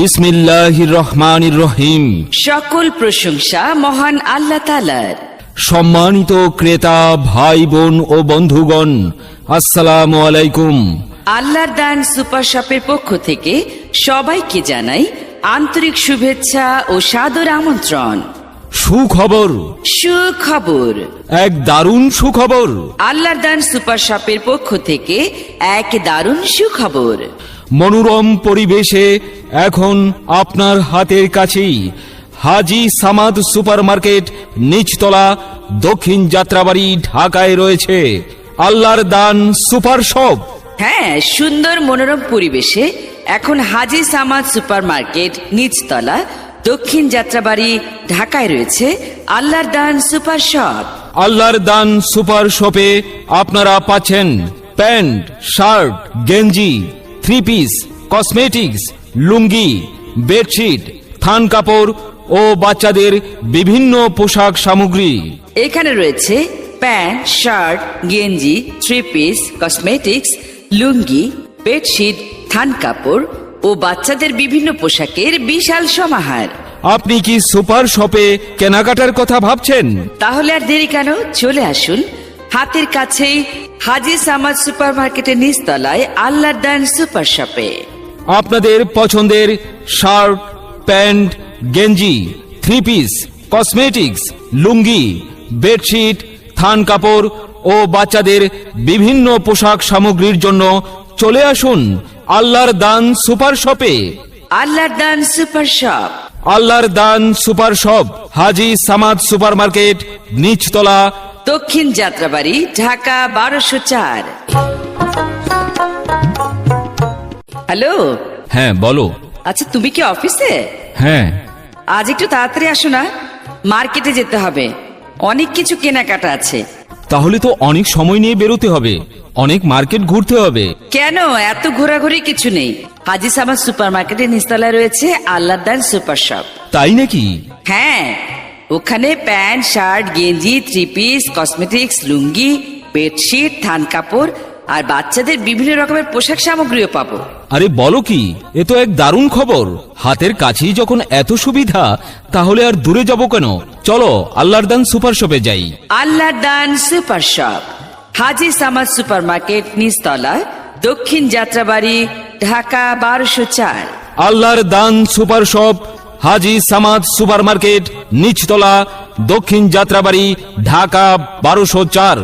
বিসমিল্লাহির রহমানির রহিম। সকল প্রশংসা মহান আল্লাহ তালার সম্মানিত ক্রেতা ভাই বোন ও বন্ধুগণ আসসালামু আলাইকুম। আল্লাহর দান সুপার শপের পক্ষ থেকে সবাইকে জানাই আন্তরিক শুভেচ্ছা ও সাদর আমন্ত্রণ। সুখবর। সুখবর। এক দারুণ সুখবর। আল্লাহর দান সুপার শপের পক্ষ থেকে এক দারুণ সুখবর। মনোরম পরিবেশে এখন আপনার হাতের কাছেই হাজি সামাদ সুপারমার্কেট নিচতলা দক্ষিণ যাত্রাবাড়ি ঢাকায় রয়েছে। আল্লাহর দান সুপার শপ হ্যাঁ সুন্দর মনোরম পরিবেশে এখন হাজি সামাদ সুপার মার্কেট নিচতলা দক্ষিণ যাত্রাবাড়ি ঢাকায় রয়েছে আল্লাহর দান সুপার শপ আল্লাহর দান সুপার শপে আপনারা পাচ্ছেন প্যান্ট শার্ট গেঞ্জি থ্রি পিস কসমেটিক্স লুঙ্গি বেডশিট থান কাপড় ও বাচ্চাদের বিভিন্ন পোশাক সামগ্রী। এখানে রয়েছে প্যান্ট শার্ট গেঞ্জি থ্রি পিস কসমেটিক্স লুঙ্গি বেডশিট থান কাপড় ও বাচ্চাদের বিভিন্ন পোশাকের বিশাল সমাহার। আপনি কি সুপার শপে কেনাকাটার কথা ভাবছেন? তাহলে আর দেরি কেন? চলে আসুন। হাতের কাছেই হাজি সামাজ সুপার মার্কেটের নিচতলায় আল্লাহর দান সুপার শপে। আপনাদের পছন্দের শার্ট প্যান্ট গেঞ্জি থ্রি পিস কসমেটিক্স লুঙ্গি বেডশিট থান কাপড় ও বাচ্চাদের বিভিন্ন পোশাক সামগ্রীর জন্য চলে আসুন আল্লাহর দান সুপার শপে। আল্লাহর দান সুপার শপ। আল্লাহর দান super shop Haji Samad super market নিচতলা দক্ষিণ যাত্রাবাড়ি ঢাকা বারোশো চার। হ্যালো? হ্যাঁ বলো। আচ্ছা তুমি কি অফিসে? হ্যাঁ। আজ একটু তাড়াতাড়ি আসো না মার্কেটে যেতে হবে। অনেক কিছু কেনাকাটা আছে। তাহলে তো অনেক সময় নিয়ে বেরোতে হবে। অনেক মার্কেট ঘুরতে হবে। কেন? এত ঘোরাঘুরি কিছু নেই। হাজি সামাদ সুপার মার্কেটের নিচতলায় রয়েছে আল্লাহদান সুপার শপ তাই নাকি? হ্যাঁ। ওখানে প্যান্ট শার্ট গেঞ্জি থ্রি পিস কসমেটিক্স লুঙ্গি বেডশিট থান কাপড় আর বাচ্চাদের বিভিন্ন রকমের পোশাক সামগ্রীও পাবো। আরে বলো কি এ তো এক দারুণ খবর। হাতের কাছেই যখন এত সুবিধা তাহলে আর দূরে যাব কেন? চলো আল্লাহর দান সুপার শপে যাই। আল্লাহর দান super shop Haji Samad super market নিচতলা দক্ষিণ যাত্রাবাড়ি ঢাকা বারোশো চার। আল্লাহর দান super shop Haji Samad super market নিচতলা দক্ষিণ যাত্রাবাড়ি ঢাকা বারোশো চার।